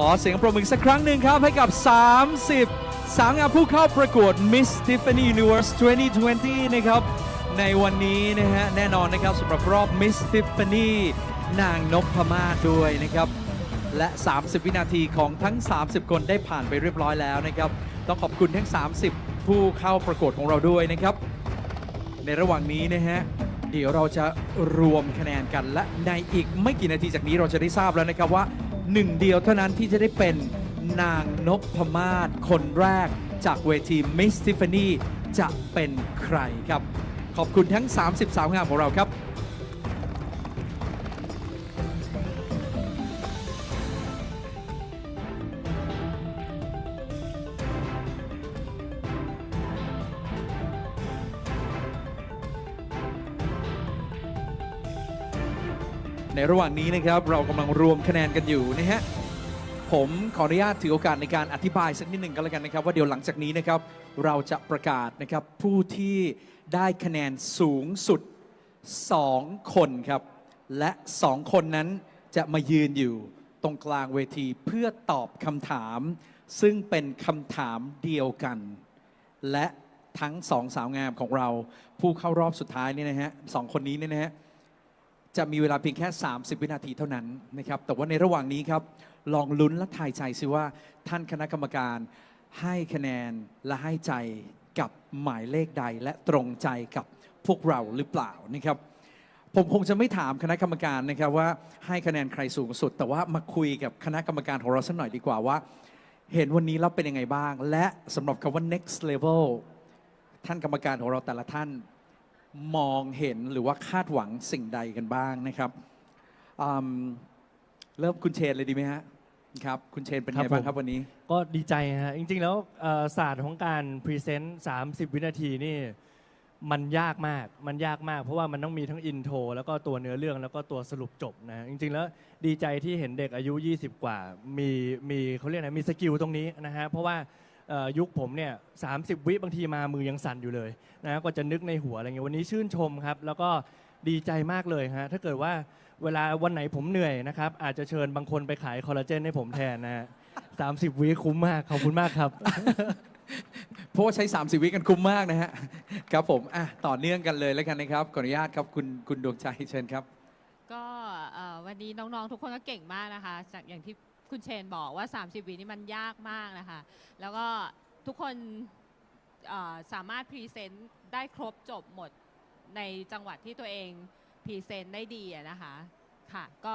ขอเสียงปรบมือสักครั้งหนึ่งครับ ให้กับ 30 สาวงามผู้เข้าประกวด Miss Tiffany Universe 2020 นะครับ ในวันนี้นะฮะ แน่นอนนะครับสำหรับรอบ Miss Tiffany นางนพมาศด้วยนะครับ และ 30 วินาทีของทั้ง 30 คนได้ผ่านไปเรียบร้อยแล้วนะครับ ต้องขอบคุณทั้ง 30 ผู้เข้าประกวดของเราด้วยนะครับ ในระหว่างนี้นะฮะเดี๋ยวเราจะรวมคะแนนกันและในอีกไม่กี่นาทีจากนี้เราจะได้ทราบแล้วนะครับว่า หนึ่งเดียวเท่านั้นที่จะได้เป็นนางนพมาศคนแรกจากเวที Miss Tiffany จะเป็นใครครับ ขอบคุณทั้ง30สาวงามของเราครับ ในระหว่างนี้นะครับเรากำลังรวมคะแนนกันอยู่นะฮะผมขออนุญาตถือโอกาสในการอธิบายสักนิดหนึ่งก็แล้วกันนะครับ ว่าเดี๋ยวหลังจากนี้นะครับเราจะประกาศนะครับผู้ที่ได้คะแนนสูงสุด 2 คนครับ และ 2 คนนั้นจะมายืนอยู่ตรงกลางเวทีเพื่อตอบคำถาม ซึ่งเป็นคำถามเดียวกัน และทั้งสองสาวงามของเราผู้เข้ารอบสุดท้ายนี่นะฮะสองคนนี้เนี่ยนะฮะ จะมีเวลาเพียงแค่ 30 วินาทีเท่านั้นนะครับ แต่ว่าในระหว่างนี้ครับ ลองลุ้นและทายใจซิว่าท่านคณะกรรมการให้คะแนนและให้ใจกับหมายเลขใดและตรงใจกับพวกเราหรือเปล่านะครับ ผมคงจะไม่ถามคณะกรรมการนะครับว่าให้คะแนนใครสูงสุด แต่ว่ามาคุยกับคณะกรรมการของเราสักหน่อยดีกว่าว่า เห็นวันนี้เราเป็นยังไงบ้าง และสำหรับคำว่า next level ท่านกรรมการของเราแต่ละท่าน มองเห็นหรือว่าคาดหวังสิ่งใดกันบ้างนะครับอืมเริ่มคุณเชนเลยดีไหมฮะครับคุณเชนเป็นไงครับบ้างผมครับวันนี้ ก็ดีใจฮะจริง ๆ แล้วเอ่อศาสตร์ของการพรีเซนต์30 วินาทีนี่มันยากมากมันยากมาก เพราะว่ามันต้องมีทั้งอินโทรแล้วก็ตัวเนื้อเรื่องแล้วก็ตัวสรุปจบนะจริง ๆ แล้วดีใจที่เห็นเด็กอายุ 20 กว่า มีมีเขาเรียกอะไรมีสกิลตรงนี้นะฮะเพราะว่าเอ่อ ยุคผมเนี่ยสาวิบางทีมามือยังสั่นอยู่เลยนะก็จะนึกในหัวอะไรเงี้ยวันนี้ชื่นชมครับ แล้วก็ดีใจมากเลยฮะถ้าเกิดว่าเวลาวันไหนผมเหนื่อยนะครับ อาจจะเชิญบางคนไปขายคอลลาเจนให้ผมแทนนะฮะสามสิบวิคุ้มมากขอบคุณมากครับ เพราะว่าใช้ 30 วิกันคุ้มมากนะฮะ ครับผมอะต่อเนื่องกันเลยแล้วกันนะครับ ขออนุญาตครับคุณคุณดวงใจเชิญครับ ก็เอ่อวันนี้น้องๆทุกคนก็เก่งมากนะคะ จากอย่างที่ คุณเชนบอกว่า 30 วินี่มันยากมากนะคะ แล้วก็ทุกคนเอ่อสามารถพรีเซนต์ได้ครบจบหมดในจังหวัดที่ตัวเองพรีเซนต์ได้ดีอะนะคะ ค่ะ ก็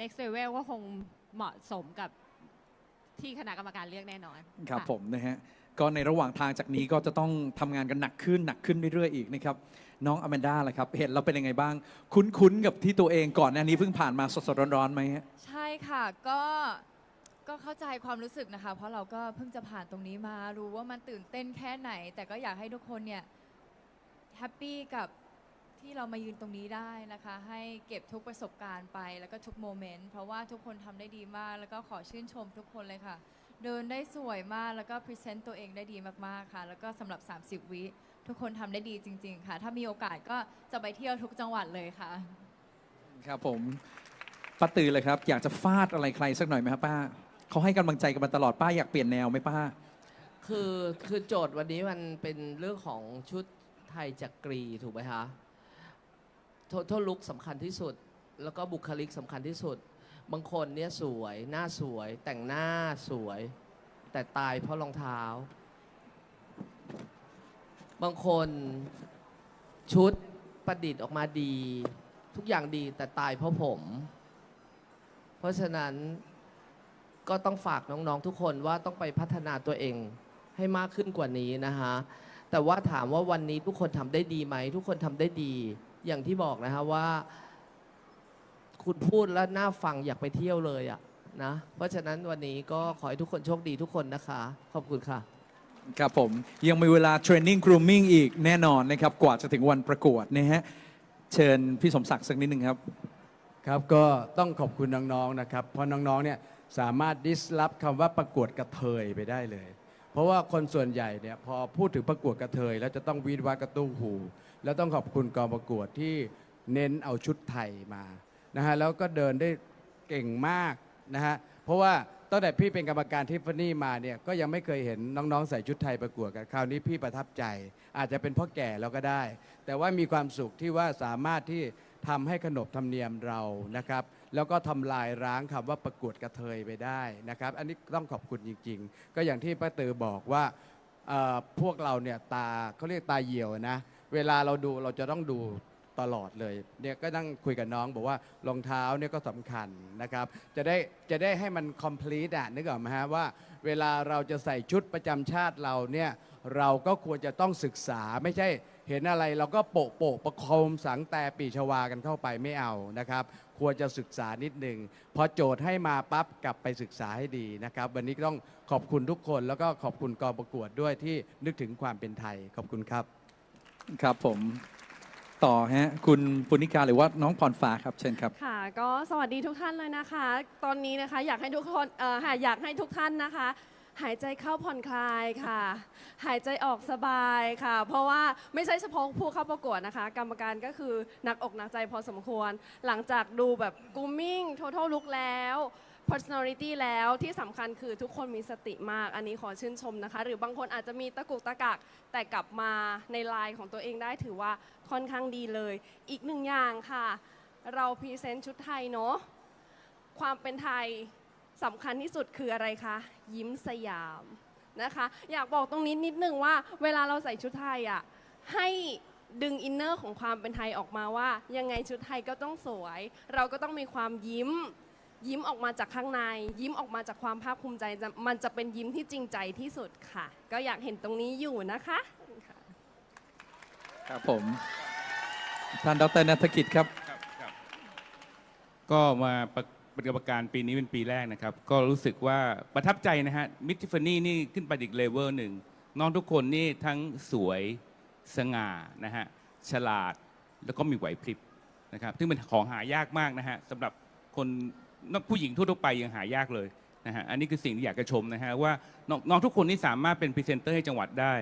next level ก็คงเหมาะสมกับที่คณะกรรมการเลือกแน่นอน ครับะผมนะฮะ ก็ในระหว่างทางจากนี้ก็จะต้องทำงานกันหนักขึ้นหนักขึ้นเรื่อยๆอีกนะครับน้องอแมนด้าล่ะครับ เห็นเราเป็นยังไงบ้าง คุ้นๆกับที่ตัวเองก่อนหน้านี้เพิ่งผ่านมาสดๆร้อนๆไหมฮะ ใช่ค่ะก็ก็เข้าใจความรู้สึกนะคะ เพราะเราก็เพิ่งจะผ่านตรงนี้มารู้ว่ามันตื่นเต้นแค่ไหน แต่ก็อยากให้ทุกคนเนี่ยแฮปปี้กับที่เรามายืนตรงนี้ได้นะคะ ให้เก็บทุกประสบการณ์ไปแล้วก็ทุกโมเมนต์เพราะว่าทุกคนทำได้ดีมาก แล้วก็ขอชื่นชมทุกคนเลยค่ะ เดินได้สวยมากแล้วก็พรีเซนต์ตัวเองได้ดีมากๆค่ะ แล้วก็สำหรับ 30 วิทุกคนทำได้ดีจริง ๆ ค่ะ ถ้ามีโอกาสก็จะไปเที่ยวทุกจังหวัดเลยค่ะ ครับผมป้าตือเลยครับ อยากจะฟาดอะไรใครสักหน่อยไหมครับป้าเขาให้กำลังใจกันมาตลอดป้าอยากเปลี่ยนแนวไหมป้า คือคือโจทย์วันนี้มันเป็นเรื่องของชุดไทยจักรีถูกไหมคะททลุกสำคัญที่สุด แล้วก็บุคลิกสำคัญที่สุด บางคนเนี่ยสวยหน้าสวย แต่งหน้าสวย แต่ตายเพราะรองเท้า บางคนชุดประดิษฐ์ออกมาดี ทุกอย่างดีแต่ตายเพราะผม เพราะฉะนั้นก็ต้องฝากน้องๆทุกคนว่าต้องไปพัฒนาตัวเองให้มากขึ้นกว่านี้นะคะแต่ว่าถามว่าวันนี้ทุกคนทำได้ดีไหม ทุกคนทำได้ดี อย่างที่บอกนะคะว่า คุณพูดแล้วน่าฟังอยากไปเที่ยวเลยอะนะ เพราะฉะนั้นวันนี้ก็ขอให้ทุกคนโชคดีทุกคนนะคะ ขอบคุณค่ะ ครับผม ยังมีเวลาเทรนนิ่ง grooming อีกแน่นอนนะครับ กว่าจะถึงวันประกวดนะฮะ เชิญพี่สมศักดิ์สักนิดหนึ่งครับ ครับก็ต้องขอบคุณน้องๆนะครับ เพราะน้องๆเนี่ยสามารถดิสล p คำว่าประกวดกระเทยไปได้เลย เพราะว่าคนส่วนใหญ่เนี่ยพอพูดถึงประกวดกระเทย แล้วจะต้องวีดวากระตุ้งหู แล้วต้องขอบคุณกองประกวดที่เน้นเอาชุดไทยมา นะฮะแล้วก็เดินได้เก่งมากนะฮะเพราะว่าตั้งแต่พี่เป็นกรรมการทิฟฟานี่มาเนี่ยก็ยังไม่เคยเห็นน้องๆ ใส่ชุดไทยประกวดกันคราวนี้พี่ประทับใจ อาจจะเป็นเพราะแก่แล้วก็ได้ แต่ว่ามีความสุขที่ว่าสามารถที่ทำให้ขนบธรรมเนียมเรานะครับ แล้วก็ทำลายร้างคำว่าประกวดกระเทยไปได้นะครับ อันนี้ต้องขอบคุณจริง ๆ ก็อย่างที่ป้าตือบอกว่าพวกเราเนี่ยตาเขาเรียกตาเหี่ยวนะ เวลาเราดูเราจะต้องดู ตลอดเลยเนี่ยก็นั่งคุยกับน้องบอกว่ารองเท้าเนี่ยก็สำคัญนะครับ จะได้จะได้ให้มัน complete อะนึกออกไหมฮะว่า เวลาเราจะใส่ชุดประจำชาติเราเนี่ยเราก็ควรจะต้องศึกษาไม่ใช่เห็นอะไรเราก็โปะโปะประโคมสังแต่ปีชวากันเข้าไปไม่เอานะครับ ควรจะศึกษานิดหนึ่งพอโจทย์ให้มาปั๊บกลับไปศึกษาให้ดีนะครับ วันนี้ก็ต้องขอบคุณทุกคนแล้วก็ขอบคุณกองประกวดด้วยที่นึกถึงความเป็นไทยขอบคุณครับ ครับผม ต่อฮะคุณปุณิกาหรือว่าน้องพรฟ้าครับเชิญครับ ค่ะ ก็สวัสดีทุกท่านเลยนะคะ ตอนนี้นะคะอยากให้ทุกคนเอ่อค่ะอยากให้ทุกท่านนะคะ หายใจเข้าผ่อนคลายค่ะ หายใจออกสบายค่ะ เพราะว่าไม่ใช่เฉพาะผู้เข้าประกวดนะคะ กรรมการก็คือหนักอกหนักใจพอสมควร หลังจากดูแบบ grooming total look แล้ว personality แล้วที่สำคัญคือทุกคนมีสติมาก อันนี้ขอชื่นชมนะคะ หรือบางคนอาจจะมีตะกุกตะกักแต่กลับมาในไลน์ของตัวเองได้ถือว่าค่อนข้างดีเลย อีกหนึ่งอย่างค่ะ เราพรีเซนต์ชุดไทยเนาะความเป็นไทยสำคัญที่สุดคืออะไรคะ ยิ้มสยามนะคะ อยากบอกตรงนี้นิดนึงว่า เวลาเราใส่ชุดไทยอะให้ดึงอินเนอร์ของความเป็นไทยออกมาว่า ยังไงชุดไทยก็ต้องสวย เราก็ต้องมีความยิ้ม ยิ้มออกมาจากข้างใน ยิ้มออกมาจากความภาคภูมิใจจะมันจะเป็นยิ้มที่จริงใจที่สุดค่ะ ก็อยากเห็นตรงนี้อยู่นะคะครับผม ท่านดรนัฐกิจครับครับครับ ก็มาประเป็นกรรมการปีนี้เป็นปีแรกนะครับ ก็รู้สึกว่าประทับใจนะฮะ มิทิฟานี่นี่ขึ้นไปอีกเลเวลหนึ่ง น้องทุกคนนี่ทั้งสวยสง่านะฮะ ฉลาดแล้วก็มีไหวพริบนะครับ ซึ่งเป็นของหายากมากนะฮะสำหรับคนนอก ผู้หญิงทั่วๆไปยังหายากเลยนะฮะอันนี้คือสิ่งที่อยากจะชมนะฮะว่าน้องน้องทุกคนนี่สามารถเป็นพรีเซนเตอร์ให้จังหวัดได้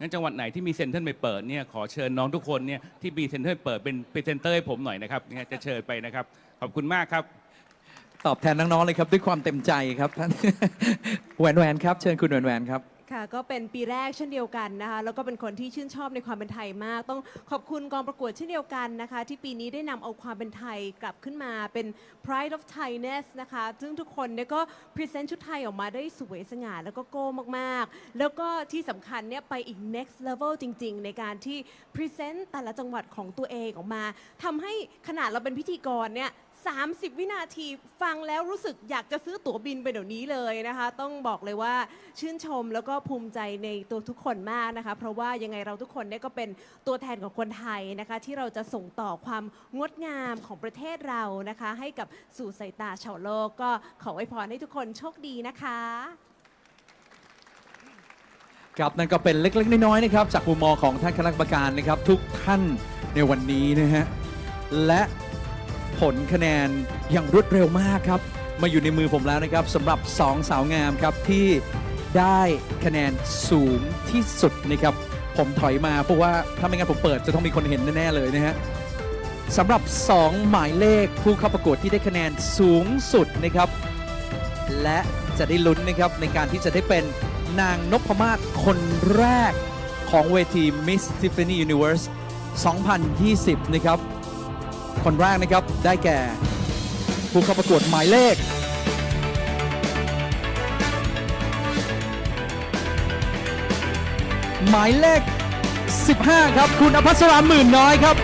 งั้นจังหวัดไหนที่มีเซ็นเตอร์ไปเปิดเนี่ยขอเชิญน้องทุกคนเนี่ยที่มีเซ็นเตอร์เปิดเป็นพรีเซนเตอร์ให้ผมหน่อยนะครับเนี่ยจะเชิญไปนะครับขอบคุณมากครับ ตอบแทนน้องๆเลยครับด้วยความเต็มใจครับท่าน แหวนแหวนครับ เชิญคุณแหวนแหวนครับ ค่ะก็เป็นปีแรกเช่นเดียวกันนะคะแล้วก็เป็นคนที่ชื่นชอบในความเป็นไทยมาก ต้องขอบคุณกองประกวดเช่นเดียวกันนะคะ ที่ปีนี้ได้นำเอาความเป็นไทยกลับขึ้นมาเป็น pride of Thainess นะคะซึ่งทุกคนเนี่ยก็พรีเซนต์ชุดไทยออกมาได้สวยสง่าแล้วก็โก้มากๆ แล้วก็ที่สำคัญเนี่ยไปอีก next level จริง ๆ ในการที่พรีเซนต์แต่ละจังหวัดของตัวเองออกมาทำให้ขนาดเราเป็นพิธีกรเนี่ย 30 วินาทีฟังแล้วรู้สึกอยากจะซื้อตั๋วบินไปเดี๋ยวนี้เลยนะคะ ต้องบอกเลยว่าชื่นชมแล้วก็ภูมิใจในตัวทุกคนมากนะคะ เพราะว่ายังไงเราทุกคนเนี่ยก็เป็นตัวแทนของคนไทยนะคะ ที่เราจะส่งต่อความงดงามของประเทศเรานะคะ ให้กับสู่สายตาชาวโลกก็ขอไว้พรให้ทุกคนโชคดีนะคะ ครับนั่นก็เป็นเล็ก ๆ น้อยๆนะครับจากมุมมองของท่านคณะกรรมการนะครับ ทุกท่านในวันนี้นะฮะและ ผลคะแนนอย่างรวดเร็วมากครับ มาอยู่ในมือผมแล้วนะครับสำหรับ 2 สาวงามครับที่ได้คะแนนสูงที่สุดนะครับ ผมถอยมาเพราะว่าถ้าไม่งั้นผมเปิดจะต้องมีคนเห็นแน่ๆเลยนะฮะสำหรับ 2 หมายเลขผู้เข้าประกวดที่ได้คะแนนสูงสุดนะครับ และจะได้ลุ้นนะครับในการที่จะได้เป็นนางนพมาศคนแรกของเวที Miss Tiffany Universe 2020 นะครับ คนแรกนะครับ ได้แก่ ผู้เข้าประกวดหมายเลข หมายเลข 15 ครับ คุณอภัสราหมื่นน้อยครับ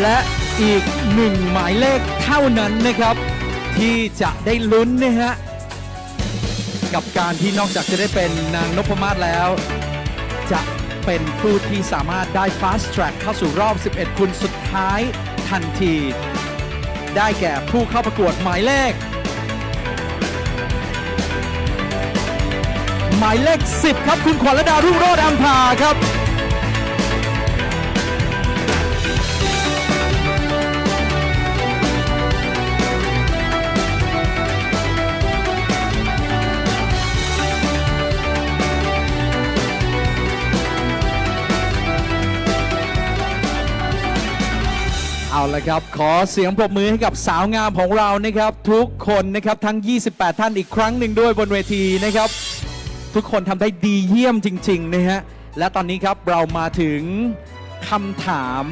และอีกหนึ่งหมายเลขเท่านั้นนะครับ ที่จะได้ลุ้นนะฮะกับการที่นอกจากจะได้เป็นนางนพมาศแล้ว จะเป็นผู้ที่สามารถได้ fast track เข้าสู่รอบ 11 คนสุดท้ายทันที ได้แก่ผู้เข้าประกวดหมายเลข หมายเลข 10 ครับคุณขวัญรดารุ่งโรจน์อัมพาครับาละครับ ขอเสียงปรบมือให้กับสาวงามของเรานะครับ ทุกคนนะครับทั้ง 28 ท่านอีกครั้งหนึ่งด้วยบนเวทีนะครับ ทุกคนทำได้ดีเยี่ยมจริงๆนะฮะและตอนนี้ครับเรามาถึงคำถาม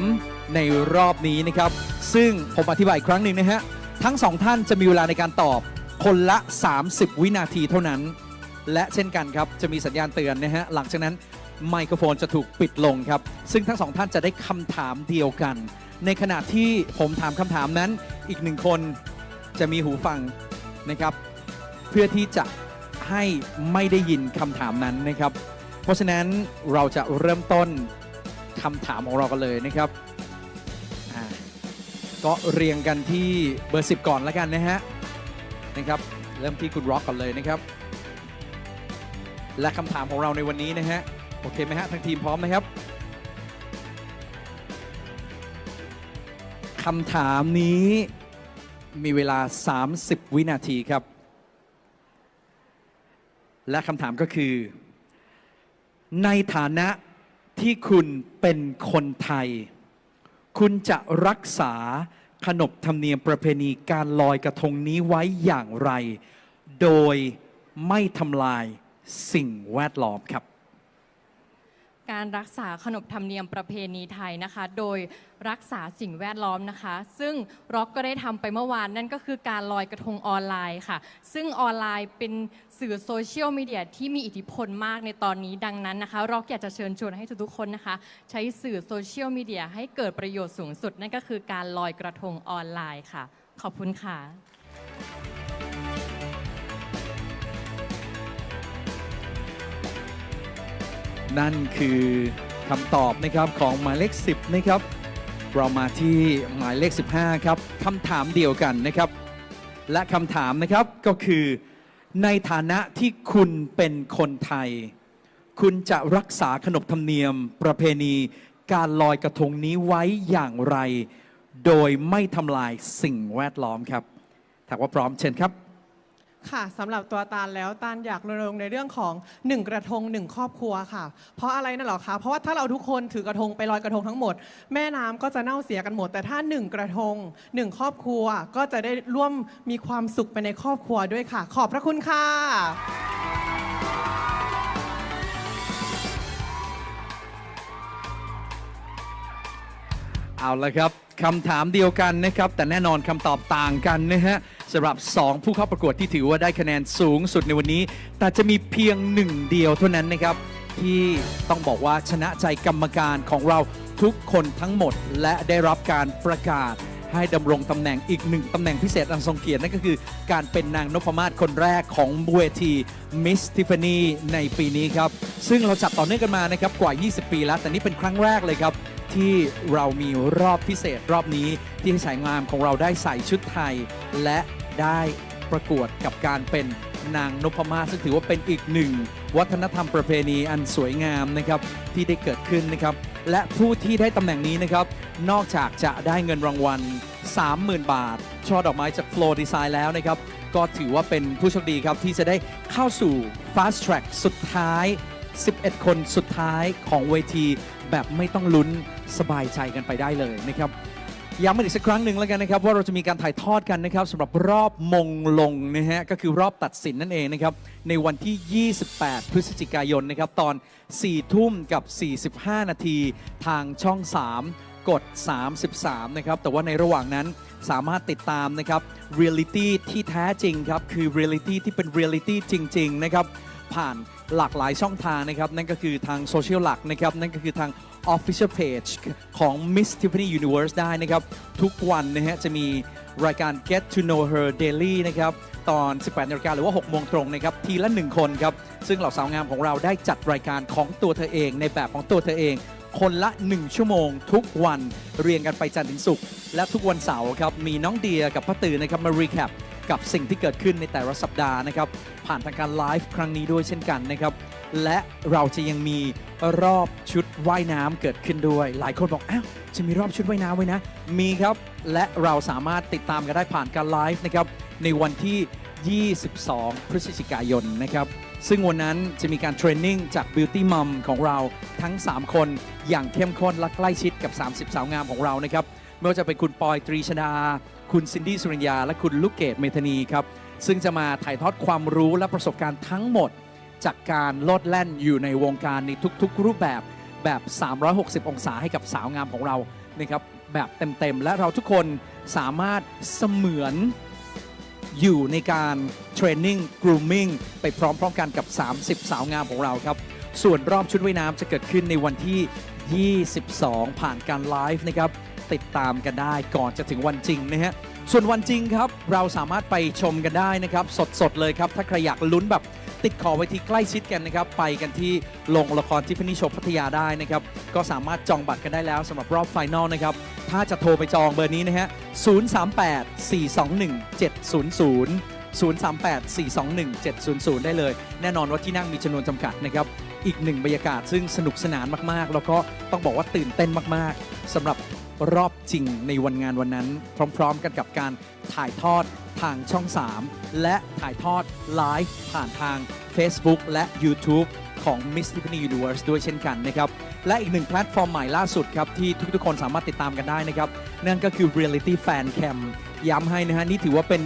ในรอบนี้นะครับ ซึ่งผมอธิบายอีกครั้งหนึ่งนะฮะทั้งสองท่านจะมีเวลาในการตอบคนละ 30 วินาทีเท่านั้น และเช่นกันครับจะมีสัญญาณเตือนนะฮะหลังจากนั้นไมโครโฟนจะถูกปิดลงครับ ซึ่งทั้งสองท่านจะได้คำถามเดียวกัน ในขณะที่ผมถามคำถามนั้นอีกหนึ่งคนจะมีหูฟังนะครับ เพื่อที่จะให้ไม่ได้ยินคำถามนั้นนะครับ เพราะฉะนั้นเราจะเริ่มต้นคำถามของเรากันเลยนะครับก็เรียงกันที่เบอร์ 10 ก่อนแล้วกันนะฮะนะครับเริ่มที่คุณร็อกก่อนเลยนะครับ และคำถามของเราในวันนี้นะฮะโอเคไหมฮะทางทีมพร้อมนะครับ คำถามนี้มีเวลา 30 วินาทีครับ และคำถามก็คือ ในฐานะที่คุณเป็นคนไทย คุณจะรักษาขนบธรรมเนียมประเพณีการลอยกระทงนี้ไว้อย่างไร โดยไม่ทำลายสิ่งแวดล้อมครับ การรักษาขนบธรรมเนียมประเพณีไทยนะคะ โดยรักษาสิ่งแวดล้อมนะคะ ซึ่งร็อกก็ได้ทำไปเมื่อวานนั่นก็คือการลอยกระทงออนไลน์ค่ะ ซึ่งออนไลน์เป็นสื่อโซเชียลมีเดียที่มีอิทธิพลมากในตอนนี้ดังนั้นนะคะร็อกอยากจะเชิญชวนให้ทุกๆคนนะคะ ใช้สื่อโซเชียลมีเดียให้เกิดประโยชน์สูงสุด นั่นก็คือการลอยกระทงออนไลน์ค่ะ ขอบคุณค่ะ นั่นคือคำตอบนะครับของหมายเลข 10 นะครับ เรามาที่หมายเลข 15 ครับคำถามเดียวกันนะครับ และคำถามนะครับก็คือ ในฐานะที่คุณเป็นคนไทย คุณจะรักษาขนบธรรมเนียม ประเพณี การลอยกระทงนี้ไว้อย่างไร โดยไม่ทำลายสิ่งแวดล้อมครับถ้าว่าพร้อมเชิญครับ ค่ะสำหรับตัวตาลแล้วตาลอยากรณรงค์ในเรื่องของหนึ่งกระทงหนึ่งครอบครัวค่ะ เพราะอะไรนั่นหรอคะเพราะว่าถ้าเราทุกคนถือกระทงไปลอยกระทงทั้งหมด แม่น้ำก็จะเน่าเสียกันหมด แต่ถ้าหนึ่งกระทงหนึ่งครอบครัวก็จะได้ร่วมมีความสุขไปในครอบครัวด้วยค่ะ ขอบพระคุณค่ะ เอาละครับคำถามเดียวกันนะครับ แต่แน่นอนคำตอบต่างกันนะฮะ สำหรับ 2 ผู้เข้าประกวดที่ถือว่าได้คะแนนสูงสุดในวันนี้ แต่จะมีเพียงหนึ่งเดียวเท่านั้นนะครับ ที่ต้องบอกว่าชนะใจกรรมการของเราทุกคนทั้งหมด และได้รับการประกาศให้ดำรงตำแหน่งอีกหนึ่งตำแหน่งพิเศษอันทรงเกียรตินั่นก็คือการเป็นนางนพมาศคนแรกของเวทีมิสทิฟ a นีในปีนี้ครับ ซึ่งเราจัดต่อเนื่องกันมานะครับกว่า 20 ปีแล้ว แต่นี่เป็นครั้งแรกเลยครับ ที่เรามีรอบพิเศษรอบนี้ที่ให้สายงามของเราได้ใส่ชุดไทย และ ได้ประกวดกับการเป็นนางนพมาศซึ่งถือว่าเป็นอีกหนึ่ง วัฒนธรรมประเพณีอันสวยงามนะครับที่ได้เกิดขึ้นนะครับ และผู้ที่ได้ตำแหน่งนี้นะครับ นอกจากจะได้เงินรางวัล 30,000 บาท ช่อดอกไม้จาก Flow Design แล้วนะครับ ก็ถือว่าเป็นผู้โชคดีครับ ที่จะได้เข้าสู่ Fast Track สุดท้าย 11 คนสุดท้ายของเวที แบบไม่ต้องลุ้นสบายใจกันไปได้เลยนะครับ ย้ำอีกสักครั้งหนึ่งแล้วกันนะครับว่าเราจะมีการถ่ายทอดกันนะครับสำหรับรอบมงลงนะฮะก็คือรอบตัดสินนั่นเองนะครับในวันที่ 28 พฤศจิกายนนะครับตอน 4 ทุ่มกับ 45 นาทีทางช่อง 3 กด 33 นะครับแต่ว่าในระหว่างนั้นสามารถติดตามนะครับเรียลิตี้ที่แท้จริงครับคือเรียลิตี้ที่เป็นเรียลิตี้จริงๆนะครับผ่านหลากหลายช่องทางนะครับนั่นก็คือทางโซเชียลหลักนะครับนั่นก็คือทาง Official Page ของ Miss Tiffany Universe ได้นะครับ ทุกวันนะฮะจะมีรายการ Get to Know Her Daily นะครับ ตอน 18นาฬิกาหรือว่า 6 โมงตรงนะครับ ทีละ 1 คนครับ ซึ่งเหล่าสาวงามของเราได้จัดรายการของตัวเธอเอง ในแบบของตัวเธอเอง คนละ 1 ชั่วโมง ทุกวันเรียงกันไปจันทร์ถึงศุกร์และทุกวันเสาร์ครับมีน้องเดียกับป้าตือนะครับมารีแคปกับสิ่งที่เกิดขึ้นในแต่ละสัปดาห์นะครับผ่านทางการไลฟ์ครั้งนี้ด้วยเช่นกันนะครับ และเราจะยังมีรอบชุดว่ายน้ำเกิดขึ้นด้วย หลายคนบอกอ้าวจะมีรอบชุดว่ายน้ำไว้นะ มีครับ และเราสามารถติดตามกันได้ผ่านการไลฟ์นะครับ ในวันที่ 22 พฤศจิกายนนะครับ ซึ่งวันนั้นจะมีการเทรนนิ่งจาก Beauty Mom ของเราทั้ง 3 คนอย่างเข้มข้นและใกล้ชิดกับ 30 สาวงามของเรานะครับไม่ว่าจะเป็นคุณปอยตรีชดา คุณซินดี้สุริญญา และคุณลูกเกดเมธานีครับ ซึ่งจะมาถ่ายทอดความรู้และประสบการณ์ทั้งหมด จากการโลดแล่นอยู่ในวงการในทุกๆ รูปแบบแบบ 360 องศาให้กับสาวงามของเรานะครับแบบเต็มๆ และเราทุกคนสามารถเสมือนอยู่ในการเทรนนิ่ง grooming ไปพร้อมๆกันกับ 30 สาวงามของเราครับ ส่วนรอบชุดว่ายน้ำจะเกิดขึ้นในวันที่ 22 ผ่านการไลฟ์นะครับ ติดตามกันได้ก่อนจะถึงวันจริงนะฮะ ส่วนวันจริงครับ เราสามารถไปชมกันได้นะครับ สดๆเลยครับ ถ้าใครอยากลุ้นแบบ ติดขอไว้ที่ใกล้ชิดกันนะครับ ไปกันที่โรงละครทิฟฟานี่โชพัทยาได้นะครับ ก็สามารถจองบัตรกันได้แล้วสำหรับรอบไฟนอลนะครับ ถ้าจะโทรไปจองเบอร์นี้นะฮะ 038 421 700 038 421 700 ได้เลย แน่นอนว่าที่นั่งมีจำนวนจำกัดนะครับ อีกหนึ่งบรรยากาศซึ่งสนุกสนานมากๆ แล้วก็ต้องบอกว่าตื่นเต้นมากๆสำหรับ รอบจริงในวันงานวันนั้น พร้อมๆกันกับการถ่ายทอดทางช่อง 3 และถ่ายทอดไลฟ์ผ่านทาง Facebook และ YouTube ของ Miss Tiffany Universe ด้วยเช่นกันนะครับ และอีกหนึ่งแพลตฟอร์มใหม่ล่าสุดครับ ที่ทุกๆคนสามารถติดตามกันได้นะครับ นั่นก็คือ Reality Fan Cam ย้ำให้นะฮะ นี่ถือว่าเป็น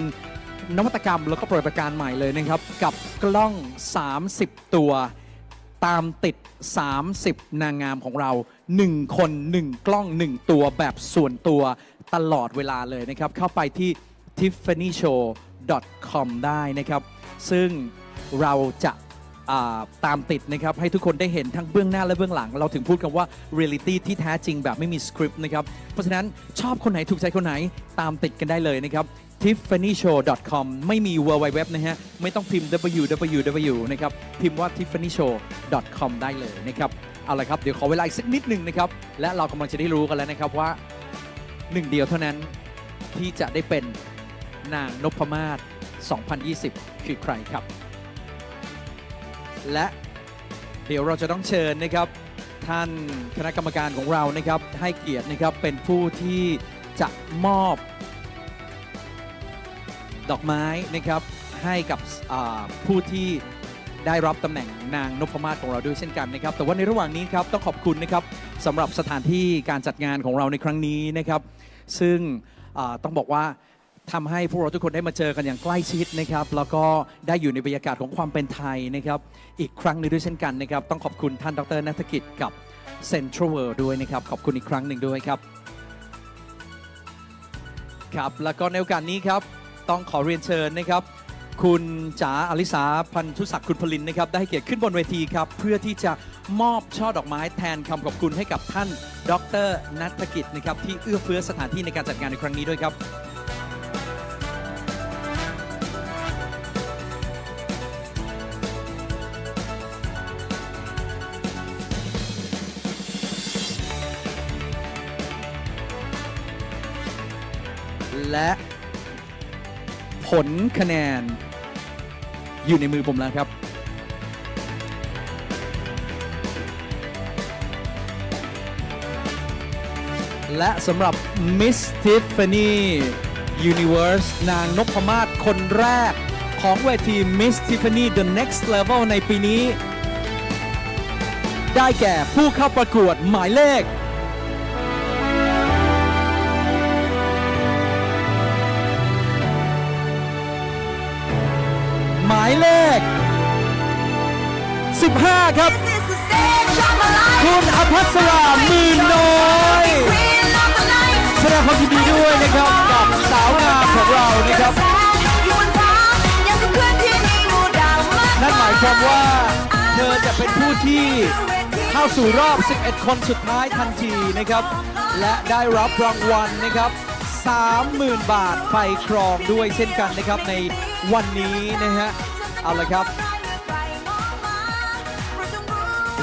นวัตกรรมแล้วก็ปรากฏการณ์ใหม่เลยนะครับ กับกล้อง 30 ตัว ตามติด 30 นางงามของเรา 1 คน 1 กล้อง 1 ตัวแบบส่วนตัวตลอดเวลาเลยนะครับ เข้าไปที่ tiffanyShow.com ได้นะครับ ซึ่งเราจะตามติดนะครับ ให้ทุกคนได้เห็นทั้งเบื้องหน้าและเบื้องหลัง เราถึงพูดกันว่า reality ที่แท้จริงแบบไม่มีสคริปต์นะครับ เพราะฉะนั้นชอบคนไหนถูกใจคนไหนตามติดกันได้เลยนะครับ tiffanyShow.com ไม่มี www นะฮะ ไม่ต้องพิมพ์ www นะครับ พิมพ์ว่า tiffanyShow.com ได้เลยนะครับ เอาละครับเดี๋ยวขอเวลาอีกสักนิดหนึ่งนะครับ และเรากำลังจะได้รู้กันแล้วนะครับว่าหนึ่งเดียวเท่านั้นที่จะได้เป็นนางนพมาศ 2020 คือใครครับ และเดี๋ยวเราจะต้องเชิญนะครับ ท่านคณะกรรมการของเรานะครับ ให้เกียรตินะครับเป็นผู้ที่จะมอบดอกไม้นะครับให้กับผู้ที่ ได้รับตำแหน่งนางนพมาศของเราด้วยเช่นกันนะครับ แต่ว่าในระหว่างนี้ครับต้องขอบคุณนะครับสำหรับสถานที่การจัดงานของเราในครั้งนี้นะครับ ซึ่งต้องบอกว่าทำให้พวกเราทุกคนได้มาเจอกันอย่างใกล้ชิดนะครับ แล้วก็ได้อยู่ในบรรยากาศของความเป็นไทยนะครับ อีกครั้งนึงด้วยเช่นกันนะครับ ต้องขอบคุณท่านดรนัฐกิจกับ Central World ด้วยนะครับ ขอบคุณอีกครั้งหนึ่งด้วยครับ ครับ แล้วก็ในโอกาสนี้ครับ ต้องขอเรียนเชิญนะครับ คุณจ๋าอลิสาพันธุศักดิ์คุณพลินนะครับได้เกียรติขึ้นบนเวทีครับ เพื่อที่จะมอบช่อดอกไม้แทนคำขอบคุณให้กับท่าน ดรนัฐกิจนะครับที่เอื้อเฟื้อสถานที่ในการจัดงานในครั้งนี้ด้วยครับ และ ผลคะแนน อยู่ในมือผมแล้วครับ และสำหรับ Miss Tiffany Universe นางนพมาศคนแรกของเวที Miss Tiffany The Next Level ในปีนี้ ได้แก่ผู้เข้าประกวดหมายเลขายเลข 15 ครับ คุณอภัสรามีน้อยแสดงความยินดีด้วยนะครับ กับสาวงามของเรานะครับนั่นหมายความว่า เธอจะเป็นผู้ที่เข้าสู่รอบ 11 คนสุดท้ายทันทีนะครับ และได้รับรางวัลนะครับ 30,000 บาทไปครองด้วยเช่นกันนะครับในวันนี้นะฮะ เอาละครับ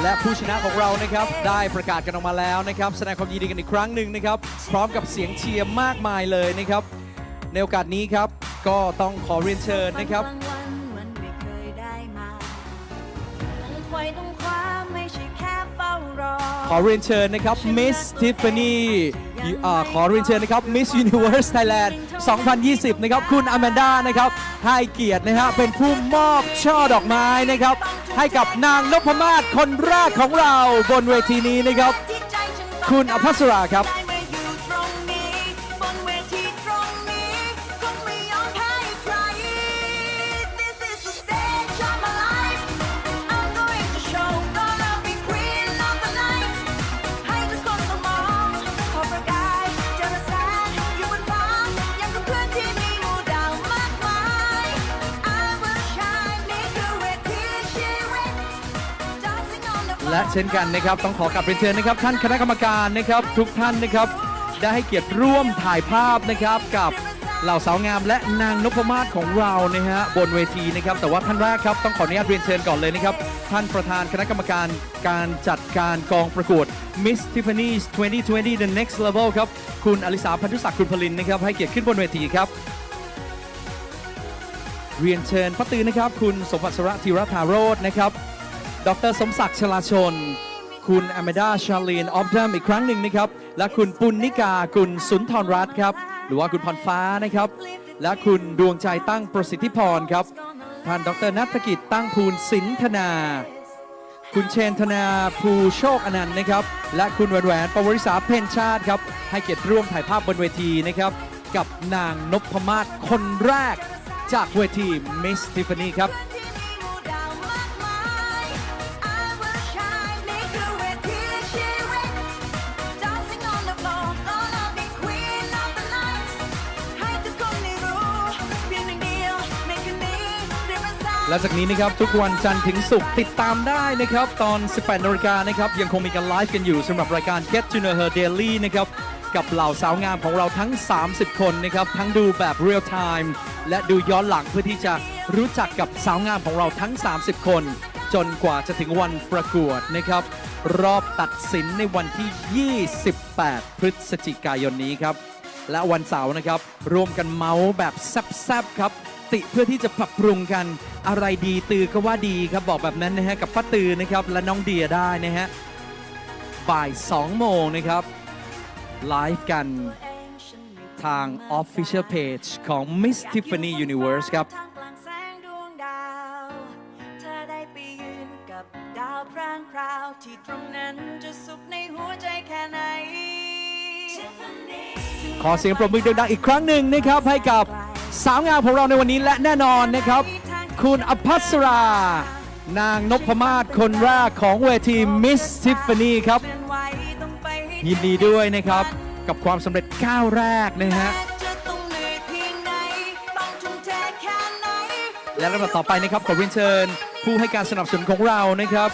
และผู้ชนะของเรานะครับได้ประกาศกันออกมาแล้วนะครับ แสดงความยินดีกันอีกครั้งหนึ่งนะครับ พร้อมกับเสียงเชียร์มากมายเลยนะครับ ในโอกาสนี้ครับ ก็ต้องขอเรียนเชิญนะครับ ขอเรียนเชิญนะครับ Miss Tiffany อ่าขอเรียนเชิญนะครับ Miss Universe Thailand 2020 นะครับ คุณอแมนด้านะครับ ให้เกียรตินะฮะเป็นผู้มอบช่อดอกไม้นะครับ ให้กับนางนพมาศคนแรกของเราบนเวทีนี้นะครับ คุณอภัสราครับ เช่นกันนะครับ ต้องขอกลับเรียนเชิญนะครับ ท่านคณะกรรมการนะครับ ทุกท่านนะครับ ได้ให้เกียรติร่วมถ่ายภาพนะครับกับเหล่าสาวงามและนางนพมาศของเรานะฮะบนเวทีนะครับ แต่ว่าท่านแรกครับต้องขออนุญาตเรียนเชิญก่อนเลยนะครับ ท่านประธานคณะกรรมการการจัดการกองประกวด Miss Tiffany's 2020 The Next Level ครับ คุณอลิสาพันธุศักดิ์คุณพลินนะครับ ให้เกียรติขึ้นบนเวทีครับ เรียนเชิญพระตือนะครับ คุณสมบัติสระธีรธาโรจนะครับ ดรสมศักดิ์ชลาชน คุณอเมดาชาลีนออฟดัมอีกครั้งหนึ่งนะครับ และคุณปุณนิกา คุณสุนทรรัตน์ครับ หรือว่าคุณพรฟ้านะครับ และคุณดวงใจตั้งประสิทธิพรครับ ท่านดรนัฐกิจตั้งภูลสินธนา คุณเชนธนาภูโชคอนันต์นะครับ และคุณแหวนแหวนปวริษาเพนชาติครับ ให้เกียรติร่วมถ่ายภาพบนเวทีนะครับ กับนางนพมาศคนแรกจากเวที Miss Tiffany ครับ และจากนี้นะครับทุกวันจันทร์ถึงศุกร์ติดตามได้นะครับ ตอน 18นาฬิกานะครับยังคงมีการไลฟ์กันอยู่สำหรับรายการ Get to Know Her Daily นะครับกับเหล่าสาวงามของเราทั้ง 30 คนนะครับ ทั้งดูแบบ Real Time และดูย้อนหลังเพื่อที่จะรู้จักกับสาวงามของเราทั้ง 30 คน จนกว่าจะถึงวันประกวดนะครับ รอบตัดสินในวันที่ 28 พฤศจิกายนนี้ครับ และวันเสาร์นะครับร่วมกันเมาส์แบบแซบๆครับ ติเพื่อที่จะปรับปรุงกัน อะไรดีตือก็ว่าดีครับบอกแบบนั้นนะฮะกับป้าตือนะครับและน้องเดียได้นะฮะบ่าย2โมงนะครับไลฟ์กันทาง Official Page ของ Miss Tiffany Universe ครับท่ามกลางแสงดวงดาวเธอได้ไปยืนกับดาวพร่างพราวที่ตรงนั้นจะสุขในหัวใจแค่ไหน ขอเสียงปรบมือดังๆอีกครั้งหนึ่งนะครับให้กับสาวงามของเราในวันนี้และแน่นอนนะครับ คุณอภัสรา นางนพมาศคนแรกของเวที Miss Tiffany ครับเคลื่อนไหวต้องไปให้ยินดีด้วยนะครับ กับความสำเร็จก้าวแรกนะฮะจะต้องเหนื่อยเพียงไหนต้องทุ่มเทแค่ไหนและลำดับต่อไปนะครับขอเรียนเชิญ ผู้ให้การสนับสนุนของเรานะครับ